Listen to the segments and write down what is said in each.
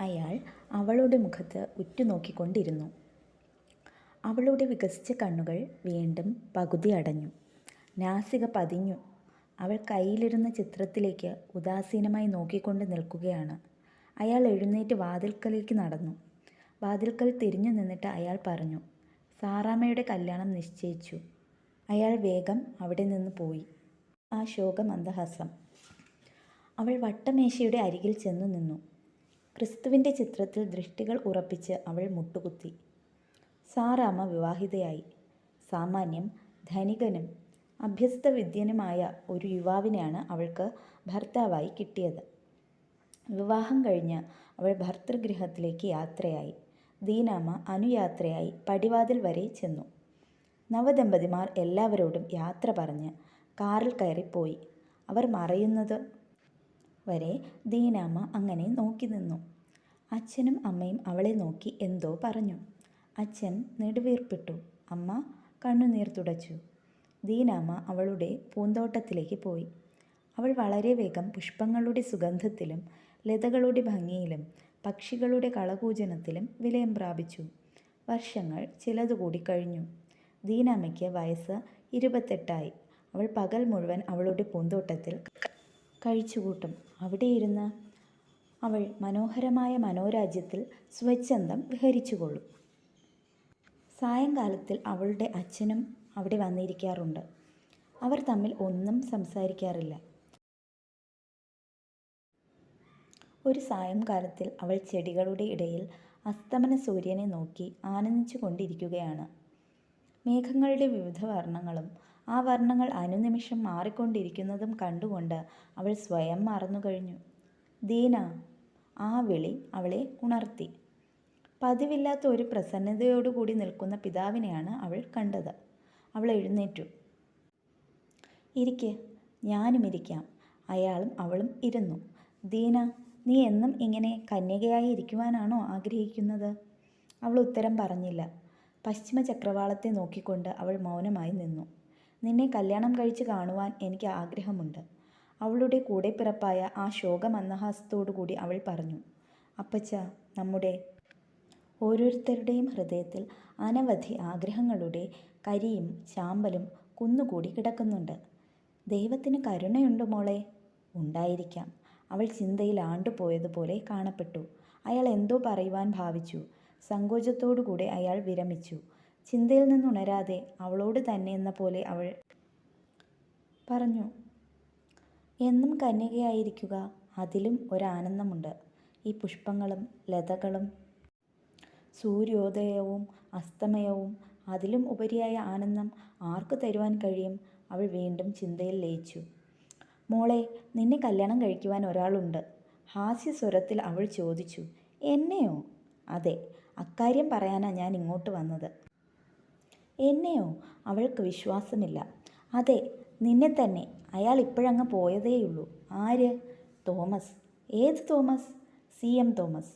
അയാൾ അവളുടെ മുഖത്ത് ഉറ്റുനോക്കിക്കൊണ്ടിരുന്നു. അവളുടെ വികസിച്ച കണ്ണുകൾ വീണ്ടും പകുതി അടഞ്ഞു. നാസിക പതിഞ്ഞു. അവൾ കയ്യിലിരുന്ന ചിത്രത്തിലേക്ക് ഉദാസീനമായി നോക്കിക്കൊണ്ട് നിൽക്കുകയാണ്. അയാൾ എഴുന്നേറ്റ് വാതിൽക്കലേക്ക് നടന്നു. വാതിൽക്കൽ തിരിഞ്ഞു നിന്നിട്ട് അയാൾ പറഞ്ഞു സാറാമ്മയുടെ കല്യാണം നിശ്ചയിച്ചു. അയാൾ വേഗം അവിടെ നിന്ന് പോയി. ആ ശോകമന്ദഹാസം. അവൾ വട്ടമേശയുടെ അരികിൽ ചെന്നു നിന്നു. ക്രിസ്തുവിന്റെ ചിത്രത്തിൽ ദൃഷ്ടികൾ ഉറപ്പിച്ച് അവൾ മുട്ടുകുത്തി. സാറാമ്മ വിവാഹിതയായി. സാമാന്യം ധനികനും അഭ്യസ്ത വിദ്യനുമായ ഒരു യുവാവിനെയാണ് അവൾക്ക് ഭർത്താവായി കിട്ടിയത്. വിവാഹം കഴിഞ്ഞ് അവൾ ഭർത്തൃഗൃഹത്തിലേക്ക് യാത്രയായി. ദീനാമ്മ അനുയാത്രയായി പടിവാതിൽ വരെ ചെന്നു. നവദമ്പതിമാർ എല്ലാവരോടും യാത്ര പറഞ്ഞ് കാറിൽ കയറിപ്പോയി. അവർ മറയുന്നത് വരെ ദീനാമ്മ അങ്ങനെ നോക്കി നിന്നു. അച്ഛനും അമ്മയും അവളെ നോക്കി എന്തോ പറഞ്ഞു. അച്ഛൻ നെടുവീർപ്പിട്ടു. അമ്മ കണ്ണുനീർ തുടച്ചു. ദീനാമ്മ അവളുടെ പൂന്തോട്ടത്തിലേക്ക് പോയി. അവൾ വളരെ വേഗം പുഷ്പങ്ങളുടെ സുഗന്ധത്തിലും ലതകളുടെ ഭംഗിയിലും പക്ഷികളുടെ കളകൂജനത്തിലും വിലയം പ്രാപിച്ചു. വർഷങ്ങൾ ചിലതുകൂടി കഴിഞ്ഞു. ദീനാമ്മയ്ക്ക് വയസ്സ് ഇരുപത്തെട്ടായി. അവൾ പകൽ മുഴുവൻ അവളുടെ പൂന്തോട്ടത്തിൽ കഴിച്ചുകൂട്ടും. അവിടെയിരുന്ന് അവൾ മനോഹരമായ മനോരാജ്യത്തിൽ സ്വച്ഛന്തം വിഹരിച്ചുകൊള്ളും. സായങ്കാലത്തിൽ അവളുടെ അച്ഛനും അവിടെ വന്നിരിക്കാറുണ്ട്. അവർ തമ്മിൽ ഒന്നും സംസാരിക്കാറില്ല. ഒരു സായംകാലത്തിൽ അവൾ ചെടികളുടെ ഇടയിൽ അസ്തമന സൂര്യനെ നോക്കി ആനന്ദിച്ചു കൊണ്ടിരിക്കുകയാണ് മേഘങ്ങളുടെ വിവിധ വർണങ്ങളും ആ വർണങ്ങൾ അനുനിമിഷം മാറിക്കൊണ്ടിരിക്കുന്നതും കണ്ടുകൊണ്ട് അവൾ സ്വയം മറന്നു കഴിഞ്ഞു ദീന ആ വിളി അവളെ ഉണർത്തി. പതിവില്ലാത്ത ഒരു പ്രസന്നതയോടുകൂടി നിൽക്കുന്ന പിതാവിനെയാണ് അവൾ കണ്ടത്. അവൾ എഴുന്നേറ്റു. ഇരിക്ക് ഞാനും ഇരിക്കാം. അയാളും അവളും ഇരുന്നു. ദീന നീ എന്നും ഇങ്ങനെ കന്യകയായി ഇരിക്കുവാനാണോ ആഗ്രഹിക്കുന്നത്? അവൾ ഉത്തരം പറഞ്ഞില്ല. പശ്ചിമ ചക്രവാളത്തെ നോക്കിക്കൊണ്ട് അവൾ മൗനമായി നിന്നു. നിന്നെ കല്യാണം കഴിച്ച് കാണുവാൻ എനിക്ക് ആഗ്രഹമുണ്ട്. അവളുടെ കൂടെ പിറപ്പായ ആ ശോകമന്ദഹാസത്തോടു കൂടി അവൾ പറഞ്ഞു അപ്പച്ച നമ്മുടെ ഓരോരുത്തരുടെയും ഹൃദയത്തിൽ അനവധി ആഗ്രഹങ്ങളുടെ കരിയും ചാമ്പലും കുന്നുകൂടി കിടക്കുന്നുണ്ട്. ദൈവത്തിന് കരുണയുണ്ട് മോളെ? ഉണ്ടായിരിക്കാം. അവൾ ചിന്തയിൽ ആണ്ടുപോയതുപോലെ കാണപ്പെട്ടു. അയാൾ എന്തോ പറയുവാൻ ഭാവിച്ചു. സങ്കോചത്തോടുകൂടെ അയാൾ വിരമിച്ചു. ചിന്തയിൽ നിന്നുണരാതെ അവളോട് തന്നെ എന്ന പോലെ അവൾ പറഞ്ഞു എന്നും കന്യകയായിരിക്കുക. അതിലും ഒരാനന്ദമുണ്ട്. ഈ പുഷ്പങ്ങളും ലതകളും സൂര്യോദയവും അസ്തമയവും അതിലും ഉപരിയായ ആനന്ദം ആർക്ക് തരുവാൻ കഴിയും? അവൾ വീണ്ടും ചിന്തയിൽ ലയിച്ചു. മോളെ നിന്നെ കല്യാണം കഴിക്കുവാൻ ഒരാളുണ്ട്. ഹാസ്യസ്വരത്തിൽ അവൾ ചോദിച്ചു എന്നെയോ? അതെ അക്കാര്യം പറയാനാണ് ഞാൻ ഇങ്ങോട്ട് വന്നത്. എന്നെയോ? അവൾക്ക് വിശ്വാസമില്ല. അതെ നിന്നെ തന്നെ അയാൾ ഇപ്പോഴങ്ങ് പോയതേയുള്ളൂ. ആര്? തോമസ്. ഏത് തോമസ്? C M Thomas.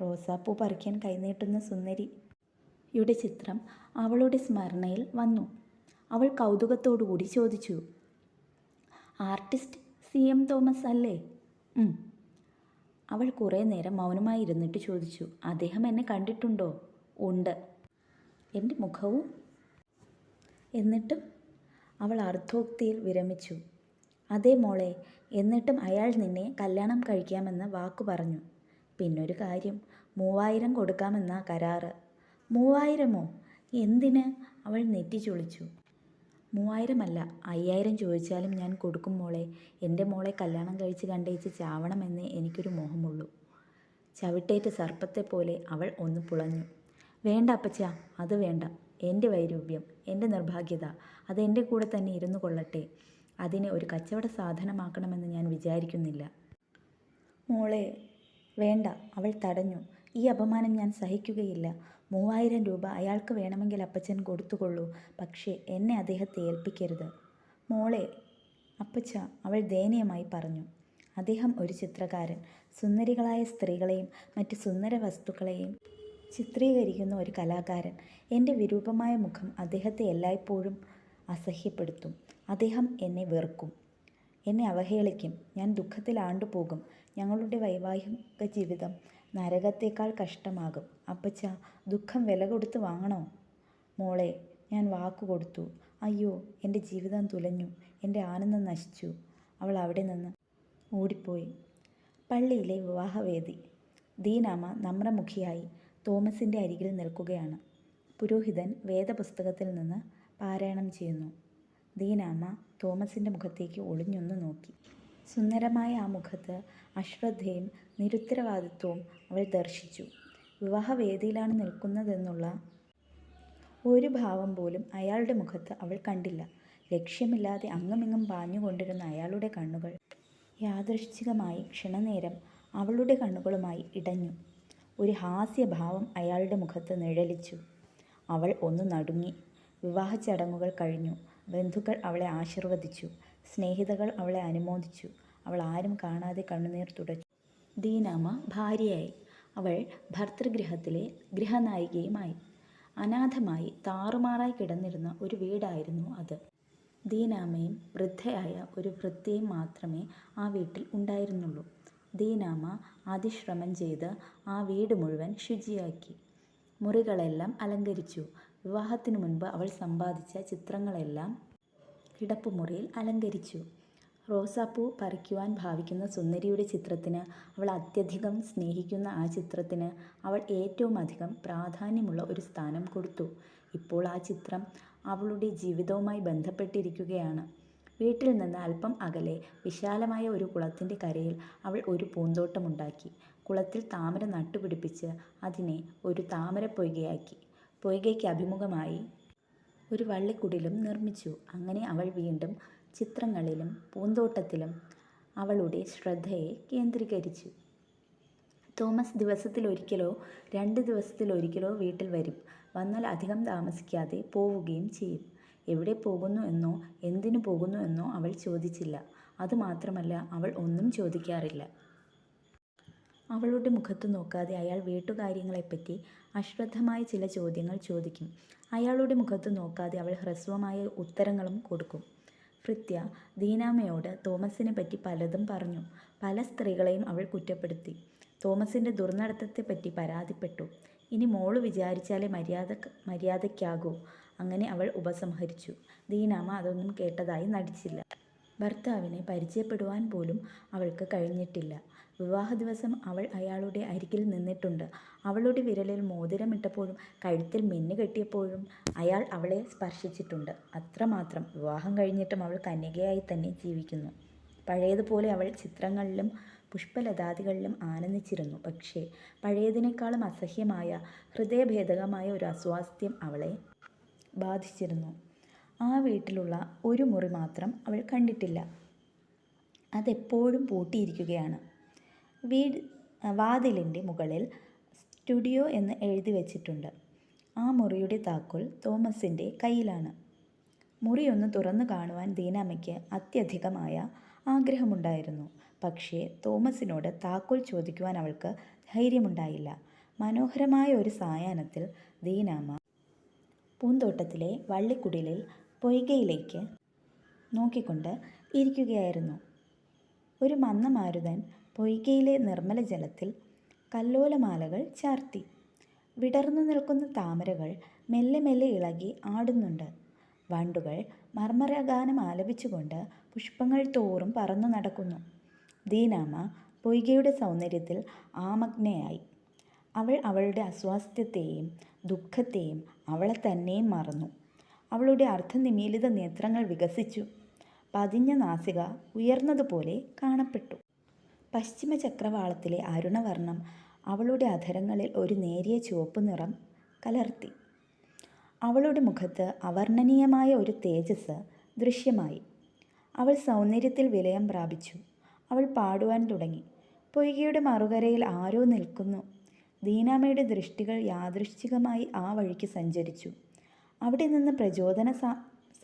റോസാപ്പൂ പറിക്കാൻ കൈനീട്ടുന്ന സുന്ദരിയുടെ ചിത്രം അവളുടെ സ്മരണയിൽ വന്നു. അവൾ കൗതുകത്തോടുകൂടി ചോദിച്ചു. ആർട്ടിസ്റ്റ് സി എം തോമസ് അല്ലേ? അവൾ കുറേ നേരം മൗനമായി ഇരുന്നിട്ട് ചോദിച്ചു. അദ്ദേഹം എന്നെ കണ്ടിട്ടുണ്ടോ? ഉണ്ട്. എന്റെ മുഖവും. എന്നിട്ടും അവൾ അർദ്ധോക്തിയിൽ വിരമിച്ചു. അതേ മോളെ എന്നിട്ടും അയാൾ നിന്നെ കല്യാണം കഴിക്കാമെന്ന് വാക്കു പറഞ്ഞു. പിന്നൊരു കാര്യം മൂവായിരം കൊടുക്കാമെന്ന കരാറ്. മൂവായിരമോ? എന്തിന്? അവൾ നെറ്റി ചൊളിച്ചു മൂവായിരമല്ല അയ്യായിരം ചോദിച്ചാലും ഞാൻ കൊടുക്കും മോളെ. എന്റെ മോളെ കല്യാണം കഴിച്ച് കണ്ടേച്ച് ചാവണമെന്നേ എനിക്കൊരു മോഹമുള്ളൂ. ചവിട്ടേറ്റ സർപ്പത്തെ പോലെ അവൾ ഒന്ന് പുളഞ്ഞു. വേണ്ട അപ്പച്ച അത് വേണ്ട. എന്റെ വൈരൂപ്യം എന്റെ നിർഭാഗ്യത അത് എന്റെ കൂടെ തന്നെ ഇരുന്നു കൊള്ളട്ടെ. അതിനെ ഒരു കച്ചവട സാധനമാക്കണമെന്ന് ഞാൻ വിചാരിക്കുന്നില്ല. മോളെ വേണ്ട അവൾ തടഞ്ഞു. ഈ അപമാനം ഞാൻ സഹിക്കുകയില്ല. മൂവായിരം രൂപ അയാൾക്ക് വേണമെങ്കിൽ അപ്പച്ചൻ കൊടുത്തുകൊള്ളൂ. പക്ഷേ എന്നെ അദ്ദേഹത്തെ ഏൽപ്പിക്കരുത്. മോളെ അപ്പച്ച അവൾ ദയനീയമായി പറഞ്ഞു. അദ്ദേഹം ഒരു ചിത്രകാരൻ. സുന്ദരികളായ സ്ത്രീകളെയും മറ്റ് സുന്ദര വസ്തുക്കളെയും ചിത്രീകരിക്കുന്ന ഒരു കലാകാരൻ. എന്റെ വിരൂപമായ മുഖം അദ്ദേഹത്തെ എല്ലായ്പ്പോഴും അസഹ്യപ്പെടുത്തും. അദ്ദേഹം എന്നെ വെറുക്കും. എന്നെ അവഹേളിക്കും. ഞാൻ ദുഃഖത്തിൽ ആണ്ടുപോകും. ഞങ്ങളുടെ വൈവാഹിക ജീവിതം നരകത്തേക്കാൾ കഷ്ടമാകും. അപ്പച്ച ദുഃഖം വില കൊടുത്ത് വാങ്ങണോ? മോളെ ഞാൻ വാക്കു കൊടുത്തു. അയ്യോ എന്റെ ജീവിതം തുലഞ്ഞു. എന്റെ ആനന്ദം നശിച്ചു. അവൾ അവിടെ നിന്ന് ഓടിപ്പോയി. പള്ളിയിലെ വിവാഹവേദി. ദീനാമ നമ്രമുഖിയായി തോമസിന്റെ അരികിൽ നിൽക്കുകയാണ്. പുരോഹിതൻ വേദപുസ്തകത്തിൽ നിന്ന് പാരായണം ചെയ്യുന്നു. ദീനാമ്മ തോമസിന്റെ മുഖത്തേക്ക് ഒളിഞ്ഞൊന്ന് നോക്കി. സുന്ദരമായ ആ മുഖത്ത് അശ്രദ്ധയും നിരുത്തരവാദിത്വവും അവൾ ദർശിച്ചു. വിവാഹവേദിയിലാണ് നിൽക്കുന്നതെന്നുള്ള ഒരു ഭാവം പോലും അയാളുടെ മുഖത്ത് അവൾ കണ്ടില്ല. ലക്ഷ്യമില്ലാതെ അങ്ങുമിങ്ങും പാഞ്ഞുകൊണ്ടിരുന്ന അയാളുടെ കണ്ണുകൾ യാദൃശ്ചികമായി ക്ഷണനേരം അവളുടെ കണ്ണുകളുമായി ഇടഞ്ഞു. ഒരു ഹാസ്യഭാവം അയാളുടെ മുഖത്ത് നിഴലിച്ചു. അവൾ ഒന്ന് നടുങ്ങി. വിവാഹ ചടങ്ങുകൾ കഴിഞ്ഞു. ബന്ധുക്കൾ അവളെ ആശീർവദിച്ചു. സ്നേഹിതകൾ അവളെ അനുമോദിച്ചു. അവൾ ആരും കാണാതെ കണ്ണുനീർ തുടച്ചു. ദീനാമ ഭാര്യയായി. അവൾ ഭർത്തൃഗൃഹത്തിലെ ഗൃഹനായികയുമായി. അനാഥമായി താറുമാറായി കിടന്നിരുന്ന ഒരു വീടായിരുന്നു അത്. ദീനാമയും വൃദ്ധയായ ഒരു വൃദ്ധയും മാത്രമേ ആ വീട്ടിൽ ഉണ്ടായിരുന്നുള്ളൂ. ദീനാമ അതിശ്രമം ചെയ്ത് ആ വീട് മുഴുവൻ ശുചിയാക്കി. മുറികളെല്ലാം അലങ്കരിച്ചു. വിവാഹത്തിനു മുൻപ് അവൾ സമ്പാദിച്ച ചിത്രങ്ങളെല്ലാം കിടപ്പുമുറിയിൽ അലങ്കരിച്ചു. റോസാപ്പൂ പറിക്കുവാൻ ഭാവിക്കുന്ന സുന്ദരിയുടെ ചിത്രത്തിന് അവൾ അത്യധികം സ്നേഹിക്കുന്ന ആ ചിത്രത്തിന് അവൾ ഏറ്റവും അധികം പ്രാധാന്യമുള്ള ഒരു സ്ഥാനം കൊടുത്തു. ഇപ്പോൾ ആ ചിത്രം അവളുടെ ജീവിതവുമായി ബന്ധപ്പെട്ടിരിക്കുകയാണ്. വീട്ടിൽ നിന്ന് അല്പം അകലെ വിശാലമായ ഒരു കുളത്തിന്റെ കരയിൽ അവൾ ഒരു പൂന്തോട്ടമുണ്ടാക്കി കുളത്തിൽ താമര നട്ടുപിടിപ്പിച്ച് അതിനെ ഒരു താമര പൊയ്കയാക്കി. പൊയ്കയ്ക്ക് അഭിമുഖമായി ഒരു വള്ളിക്കുടിലും നിർമ്മിച്ചു. അങ്ങനെ അവൾ വീണ്ടും ചിത്രങ്ങളിലും പൂന്തോട്ടത്തിലും അവളുടെ ശ്രദ്ധയെ കേന്ദ്രീകരിച്ചു. തോമസ് ദിവസത്തിലൊരിക്കലോ രണ്ട് ദിവസത്തിലൊരിക്കലോ വീട്ടിൽ വരും. വന്നാൽ അധികം താമസിക്കാതെ പോവുകയും ചെയ്യും. എവിടെ പോകുന്നു എന്നോ എന്തിനു പോകുന്നു എന്നോ അവൾ ചോദിച്ചില്ല. അതുമാത്രമല്ല അവൾ ഒന്നും ചോദിക്കാറില്ല. അവളുടെ മുഖത്ത് നോക്കാതെ അയാൾ വീട്ടുകാര്യങ്ങളെപ്പറ്റി അശ്രദ്ധമായ ചില ചോദ്യങ്ങൾ ചോദിക്കും. അയാളുടെ മുഖത്ത് നോക്കാതെ അവൾ ഹ്രസ്വമായ ഉത്തരങ്ങളും കൊടുക്കും. കൃത്യ ദീനാമയോട് തോമസിനെ പറ്റി പലതും പറഞ്ഞു. പല സ്ത്രീകളെയും അവൾ കുറ്റപ്പെടുത്തി. തോമസിന്റെ ദുർനടത്തത്തെപ്പറ്റി പരാതിപ്പെട്ടു. ഇനി മോൾ വിചാരിച്ചാലേ മര്യാദ മര്യാദയ്ക്കാകൂ. അങ്ങനെ അവൾ ഉപസംഹരിച്ചു. ദീനാമ അതൊന്നും കേട്ടതായി നടിച്ചില്ല. ഭർത്താവിനെ പരിചയപ്പെടുവാൻ പോലും അവൾക്ക് കഴിഞ്ഞിട്ടില്ല. വിവാഹ ദിവസം അവൾ അയാളുടെ അരികിൽ നിന്നിട്ടുണ്ട്. അവളുടെ വിരലിൽ മോതിരമിട്ടപ്പോഴും കഴുത്തിൽ മിന്നു കെട്ടിയപ്പോഴും അയാൾ അവളെ സ്പർശിച്ചിട്ടുണ്ട്. അത്രമാത്രം വിവാഹം കഴിഞ്ഞിട്ടും അവൾ കന്യകയായി തന്നെ ജീവിക്കുന്നു. പഴയതുപോലെ അവൾ ചിത്രങ്ങളിലും പുഷ്പലതാദികളിലും ആനന്ദിച്ചിരുന്നു. പക്ഷേ പഴയതിനേക്കാളും അസഹ്യമായ ഹൃദയഭേദകമായ ഒരു അസ്വാസ്ഥ്യം അവളെ ബാധിച്ചിരുന്നു. ആ വീട്ടിലുള്ള ഒരു മുറി മാത്രം അവൾ കണ്ടിട്ടില്ല. അതെപ്പോഴും പൂട്ടിയിരിക്കുകയാണ്. വീട് വാതിലിന്റെ മുകളിൽ സ്റ്റുഡിയോ എന്ന് എഴുതി വച്ചിട്ടുണ്ട്. ആ മുറിയുടെ താക്കോൽ തോമസിന്റെ കയ്യിലാണ്. മുറിയൊന്ന് തുറന്നു കാണുവാൻ ദീനാമ്മയ്ക്ക് അത്യധികമായ ആഗ്രഹമുണ്ടായിരുന്നു. പക്ഷേ തോമസിനോട് താക്കോൽ ചോദിക്കുവാൻ അവൾക്ക് ധൈര്യമുണ്ടായില്ല. മനോഹരമായ ഒരു സായാഹ്നത്തിൽ ദീനാമ്മ പൂന്തോട്ടത്തിലെ വള്ളിക്കുടിലിൽ പൊയ്കയിലേക്ക് നോക്കിക്കൊണ്ട് ഇരിക്കുകയായിരുന്നു. ഒരു മന്ദമാരുതൻ പൊയ്കയിലെ നിർമ്മല ജലത്തിൽ കല്ലോലമാലകൾ ചാർത്തി. വിടർന്നു നിൽക്കുന്ന താമരകൾ മെല്ലെ മെല്ലെ ഇളകി ആടുന്നുണ്ട്. വണ്ടുകൾ മർമ്മരഗാനം ആലപിച്ചുകൊണ്ട് പുഷ്പങ്ങൾ തോറും പറന്നു നടക്കുന്നു. ദീനാമ പൊയ്കയുടെ സൗന്ദര്യത്തിൽ ആമഗ്നയായി. അവൾ അവളുടെ അസ്വാസ്ഥ്യത്തെയും ദുഃഖത്തെയും അവളെ തന്നെയും മറന്നു. അവളുടെ അർദ്ധനിമീലിത നേത്രങ്ങൾ വികസിച്ചു. പതിഞ്ഞ നാസിക ഉയർന്നതുപോലെ കാണപ്പെട്ടു. പശ്ചിമ ചക്രവാളത്തിലെ അരുണവർണം അവളുടെ അധരങ്ങളിൽ ഒരു നേരിയ ചുവപ്പ് നിറം കലർത്തി. അവളുടെ മുഖത്ത് അവർണനീയമായ ഒരു തേജസ് ദൃശ്യമായി. അവൾ സൗന്ദര്യത്തിൽ വിലയം പ്രാപിച്ചു. അവൾ പാടുവാൻ തുടങ്ങി. പൊയ്കയുടെ മറുകരയിൽ ആരോ നിൽക്കുന്നു. ദീനാമ്മയുടെ ദൃഷ്ടികൾ യാദൃശ്ചികമായി ആ വഴിക്ക് സഞ്ചരിച്ചു. അവിടെ നിന്ന് പ്രചോദന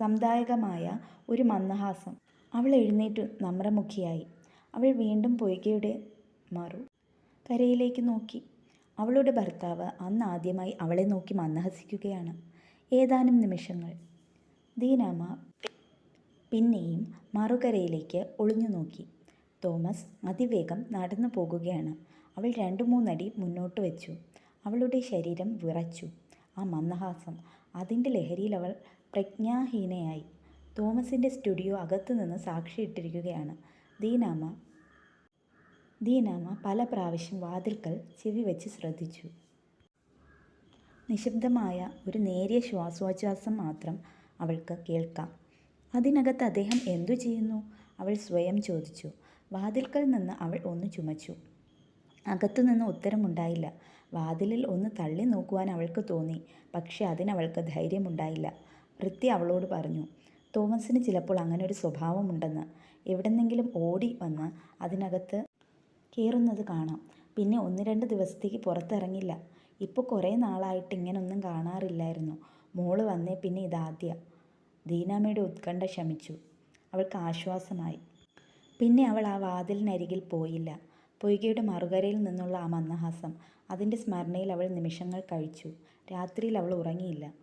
സംദായകമായ ഒരു മന്ദഹാസം. അവൾ എഴുന്നേറ്റു നമ്രമുഖിയായി. അവൾ വീണ്ടും പൊയ്കയുടെ മറു കരയിലേക്ക് നോക്കി. അവളുടെ ഭർത്താവ് അന്ന് ആദ്യമായി അവളെ നോക്കി മന്ദഹസിക്കുകയാണ്. ഏതാനും നിമിഷങ്ങൾ. ദീനാമ പിന്നെയും മറുകരയിലേക്ക് ഒളിഞ്ഞു നോക്കി തോമസ് അതിവേഗം നടന്നു പോകുകയാണ് അവൾ രണ്ടു മൂന്നടി മുന്നോട്ട് വെച്ചു. അവളുടെ ശരീരം വിറച്ചു. ആ മന്ദഹാസം. അതിന്റെ ലഹരിയിൽ അവൾ പ്രജ്ഞാഹീനയായി. തോമസിന്റെ സ്റ്റുഡിയോ അകത്തുനിന്ന് സാക്ഷിയിട്ടിരിക്കുകയാണ്. ദീനാമ ദീനാമ പല പ്രാവശ്യം വാതിൽക്കൽ ചെവി വെച്ച് ശ്രദ്ധിച്ചു. നിശബ്ദമായ ഒരു നേരിയ ശ്വാസോച്ഛ്വാസം മാത്രം അവൾക്ക് കേൾക്കാം. അതിനകത്ത് അദ്ദേഹം എന്തു ചെയ്യുന്നു? അവൾ സ്വയം ചോദിച്ചു. വാതിൽക്കൽ നിന്ന് അവൾ ഒന്ന് ചുമച്ചു. അകത്തുനിന്ന് ഉത്തരമുണ്ടായില്ല. വാതിലിൽ ഒന്ന് തള്ളി നോക്കുവാൻ അവൾക്ക് തോന്നി. പക്ഷേ അതിനവൾക്ക് ധൈര്യമുണ്ടായില്ല. വൃത്തി അവളോട് പറഞ്ഞു തോമസിന് ചിലപ്പോൾ അങ്ങനെ ഒരു സ്വഭാവമുണ്ടെന്ന്. എവിടെന്നെങ്കിലും ഓടി വന്ന് അതിനകത്ത് കയറുന്നത് കാണാം. പിന്നെ ഒന്ന് രണ്ട് ദിവസത്തേക്ക് പുറത്തിറങ്ങില്ല. ഇപ്പോൾ കുറേ നാളായിട്ട് ഇങ്ങനൊന്നും കാണാറില്ലായിരുന്നു. മോൾ വന്നേ പിന്നെ ഇതാദ്യ ദീനാമ്മയുടെ ഉത്കണ്ഠ ശമിച്ചു. അവൾക്ക് ആശ്വാസമായി. പിന്നെ അവൾ ആ വാതിലിനരികിൽ പോയില്ല. പൊയ്കയുടെ മറുകരയിൽ നിന്നുള്ള ആ മന്ദഹാസം. അതിന്റെ സ്മരണയിൽ അവൾ നിമിഷങ്ങൾ കഴിച്ചു. രാത്രിയിൽ അവൾ ഉറങ്ങിയില്ല.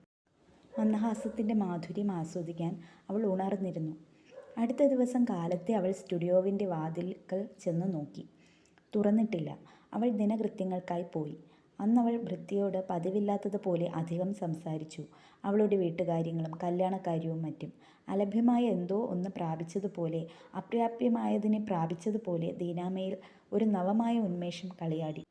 മന്ദഹാസത്തിന്റെ മാധുര്യം ആസ്വദിക്കാൻ അവൾ ഉണർന്നിരുന്നു. അടുത്ത ദിവസം കാലത്തെ അവൾ സ്റ്റുഡിയോവിന്റെ വാതിൽക്കൽ ചെന്ന് നോക്കി. തുറന്നിട്ടില്ല. അവൾ ദിനകൃത്യങ്ങൾക്കായി പോയി. അന്നവൾ വൃത്തിയോട് പതിവില്ലാത്തതുപോലെ അധികം സംസാരിച്ചു. അവളുടെ വീട്ടുകാര്യങ്ങളും കല്യാണകാര്യവും മറ്റും. അലഭ്യമായ എന്തോ ഒന്ന് പ്രാപിച്ചതുപോലെ അപ്രാപ്യമായതിനെ പ്രാപിച്ചതുപോലെ ദീനാമയിൽ ഒരു നവമായ ഉന്മേഷം കളിയാടി.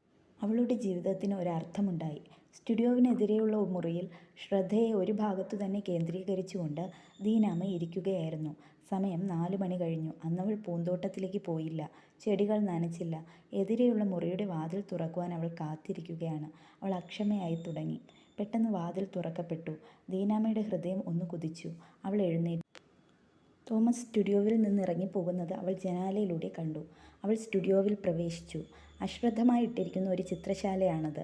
അവളുടെ ജീവിതത്തിന് ഒരർത്ഥമുണ്ടായി സ്റ്റുഡിയോവിനെതിരെയുള്ള മുറിയിൽ ശ്രദ്ധയെ ഒരു ഭാഗത്തു തന്നെ കേന്ദ്രീകരിച്ചുകൊണ്ട് ദീനാമ ഇരിക്കുകയായിരുന്നു. സമയം നാലു മണി കഴിഞ്ഞു. അന്നവൾ പൂന്തോട്ടത്തിലേക്ക് പോയില്ല. ചെടികൾ നനച്ചില്ല. എതിരെയുള്ള മുറിയുടെ വാതിൽ തുറക്കുവാൻ അവൾ കാത്തിരിക്കുകയാണ്. അവൾ അക്ഷമയായി തുടങ്ങി. പെട്ടെന്ന് വാതിൽ തുറക്കപ്പെട്ടു. ദീനാമയുടെ ഹൃദയം ഒന്ന് കുതിച്ചു. അവൾ എഴുന്നേറ്റു. തോമസ് സ്റ്റുഡിയോവിൽ നിന്ന് ഇറങ്ങിപ്പോകുന്നത് അവൾ ജനാലയിലൂടെ കണ്ടു. അവൾ സ്റ്റുഡിയോവിൽ പ്രവേശിച്ചു. അശ്രദ്ധമായിട്ടിരിക്കുന്ന ഒരു ചിത്രശാലയാണത്.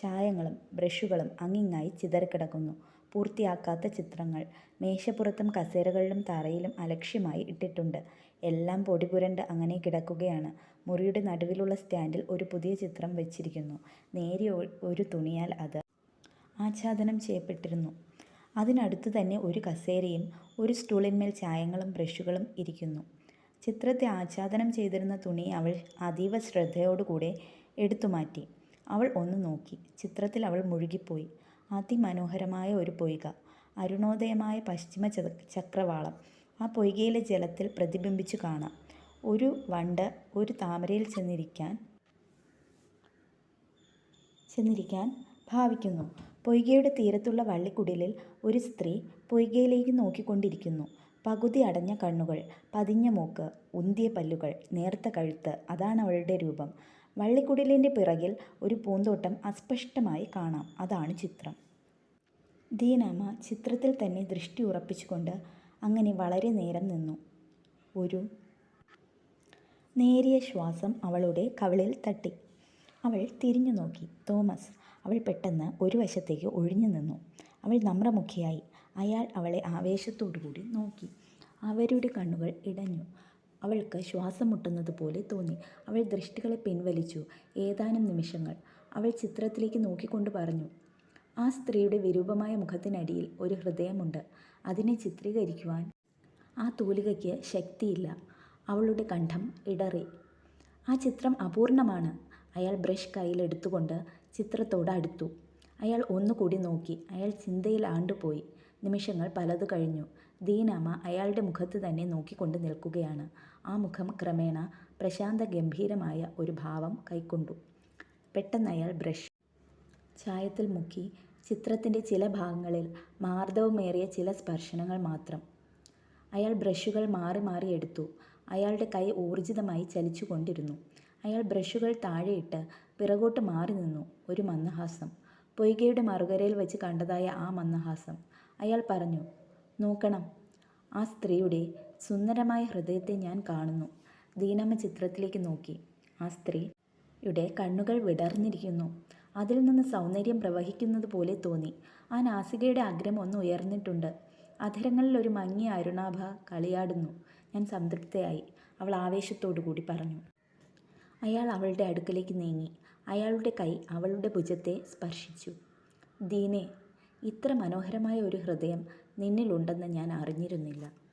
ചായങ്ങളും ബ്രഷുകളും അങ്ങിങ്ങായി ചിതറിക്കിടക്കുന്നു. പൂർത്തിയാക്കാത്ത ചിത്രങ്ങൾ മേശപ്പുറത്തും കസേരകളിലും തറയിലും അലക്ഷ്യമായി ഇട്ടിട്ടുണ്ട്. എല്ലാം പൊടിപുരണ്ട് അങ്ങനെ കിടക്കുകയാണ്. മുറിയുടെ നടുവിലുള്ള സ്റ്റാൻഡിൽ ഒരു പുതിയ ചിത്രം വെച്ചിരിക്കുന്നു. നേരിയ ഒരു തുണിയാൽ അത് ആച്ഛാദനം ചെയ്യപ്പെട്ടിരുന്നു. അതിനടുത്ത് തന്നെ ഒരു കസേരയും ഒരു സ്റ്റൂളിന്മേൽ ചായങ്ങളും ബ്രഷുകളും ഇരിക്കുന്നു. ചിത്രത്തെ ആച്ഛാദനം ചെയ്തിരുന്ന തുണി അവൾ അതീവ ശ്രദ്ധയോടുകൂടെ എടുത്തുമാറ്റി. അവൾ ഒന്ന് നോക്കി. ചിത്രത്തിൽ അവൾ മുഴുകിപ്പോയി. അതിമനോഹരമായ ഒരു പൊയ്ക. അരുണോദയമായ പശ്ചിമ ചക്രവാളം. ആ പൊയ്കയിലെ ജലത്തിൽ പ്രതിബിംബിച്ചു കാണാം. ഒരു വണ്ട് ഒരു താമരയിൽ ചെന്നിരിക്കാൻ ചെന്നിരിക്കാൻ ഭാവിക്കുന്നു. പൊയ്കയുടെ തീരത്തുള്ള വള്ളിക്കുടിലിൽ ഒരു സ്ത്രീ പൊയ്കയിലേക്ക് നോക്കിക്കൊണ്ടിരിക്കുന്നു. പകുതി അടഞ്ഞ കണ്ണുകൾ പതിഞ്ഞ മൂക്ക് ഉന്തിയ പല്ലുകൾ നേർത്ത കഴുത്ത് അതാണ് അവളുടെ രൂപം. വള്ളിക്കുടിലിന്റെ പിറകിൽ ഒരു പൂന്തോട്ടം അസ്പഷ്ടമായി കാണാം. അതാണ് ചിത്രം. ദീനാമ ചിത്രത്തിൽ തന്നെ ദൃഷ്ടി ഉറപ്പിച്ചുകൊണ്ട് അങ്ങനെ വളരെ നേരം നിന്നു. ഒരു നേരിയ ശ്വാസം അവളുടെ കവിളിൽ തട്ടി. അവൾ തിരിഞ്ഞു നോക്കി. തോമസ് അവൾ പെട്ടെന്ന് ഒരു വശത്തേക്ക് ഒഴിഞ്ഞു നിന്നു. അവൾ നമ്രമുഖിയായി. അയാൾ അവളെ ആവേശത്തോടുകൂടി നോക്കി. അവരുടെ കണ്ണുകൾ ഇടഞ്ഞു. അവൾക്ക് ശ്വാസം മുട്ടുന്നത് പോലെ തോന്നി. അവൾ ദൃഷ്ടികളെ പിൻവലിച്ചു. ഏതാനും നിമിഷങ്ങൾ. അവൾ ചിത്രത്തിലേക്ക് നോക്കിക്കൊണ്ട് പറഞ്ഞു ആ സ്ത്രീയുടെ വിരൂപമായ മുഖത്തിനടിയിൽ ഒരു ഹൃദയമുണ്ട്. അതിനെ ചിത്രീകരിക്കുവാൻ ആ തൂലികയ്ക്ക് ശക്തിയില്ല. അവളുടെ കണ്ഠം ഇടറി. ആ ചിത്രം അപൂർണമാണ്. അയാൾ ബ്രഷ് കയ്യിലെടുത്തുകൊണ്ട് ചിത്രത്തോട് അടുത്തു. അയാൾ ഒന്നുകൂടി നോക്കി. അയാൾ ചിന്തയിൽ ആണ്ടുപോയി. നിമിഷങ്ങൾ പലത് കഴിഞ്ഞു. ദീനാമ അയാളുടെ മുഖത്ത് തന്നെ നോക്കിക്കൊണ്ട് നിൽക്കുകയാണ്. ആ മുഖം ക്രമേണ പ്രശാന്ത ഗംഭീരമായ ഒരു ഭാവം കൈക്കൊണ്ടു. പെട്ടെന്ന് അയാൾ ബ്രഷ്. ചായത്തിൽ മുക്കി ചിത്രത്തിന്റെ ചില ഭാഗങ്ങളിൽ മാർദ്ദവമേറിയ ചില സ്പർശനങ്ങൾ മാത്രം. അയാൾ ബ്രഷുകൾ മാറി മാറി എടുത്തു. അയാളുടെ കൈ ഊർജിതമായി ചലിച്ചുകൊണ്ടിരുന്നു. അയാൾ ബ്രഷുകൾ താഴെയിട്ട് പിറകോട്ട് മാറി നിന്നു. ഒരു മന്ദഹാസം. പൊയ്കയുടെ മറുകരയിൽ വെച്ച് കണ്ടതായ ആ മന്ദഹാസം. അയാൾ പറഞ്ഞു നോക്കണം. ആ സ്ത്രീയുടെ സുന്ദരമായ ഹൃദയത്തെ ഞാൻ കാണുന്നു. ദീനമ്മ ചിത്രത്തിലേക്ക് നോക്കി. ആ സ്ത്രീയുടെ കണ്ണുകൾ വിടർന്നിരിക്കുന്നു. അതിൽ നിന്ന് സൗന്ദര്യം പ്രവഹിക്കുന്നത് പോലെ തോന്നി. ആ നാസികയുടെ അഗ്രം ഒന്ന് ഉയർന്നിട്ടുണ്ട്. അധരങ്ങളിൽ ഒരു മങ്ങിയ അരുണാഭ കളിയാടുന്നു. ഞാൻ സംതൃപ്തയായി. അവൾ ആവേശത്തോടു കൂടി പറഞ്ഞു. അയാൾ അവളുടെ അടുക്കലേക്ക് നീങ്ങി. അയാളുടെ കൈ അവളുടെ ഭുജത്തെ സ്പർശിച്ചു. ദീനെ ഇത്ര മനോഹരമായ ഒരു ഹൃദയം നിന്നിലുണ്ടെന്ന് ഞാൻ അറിഞ്ഞിരുന്നില്ല.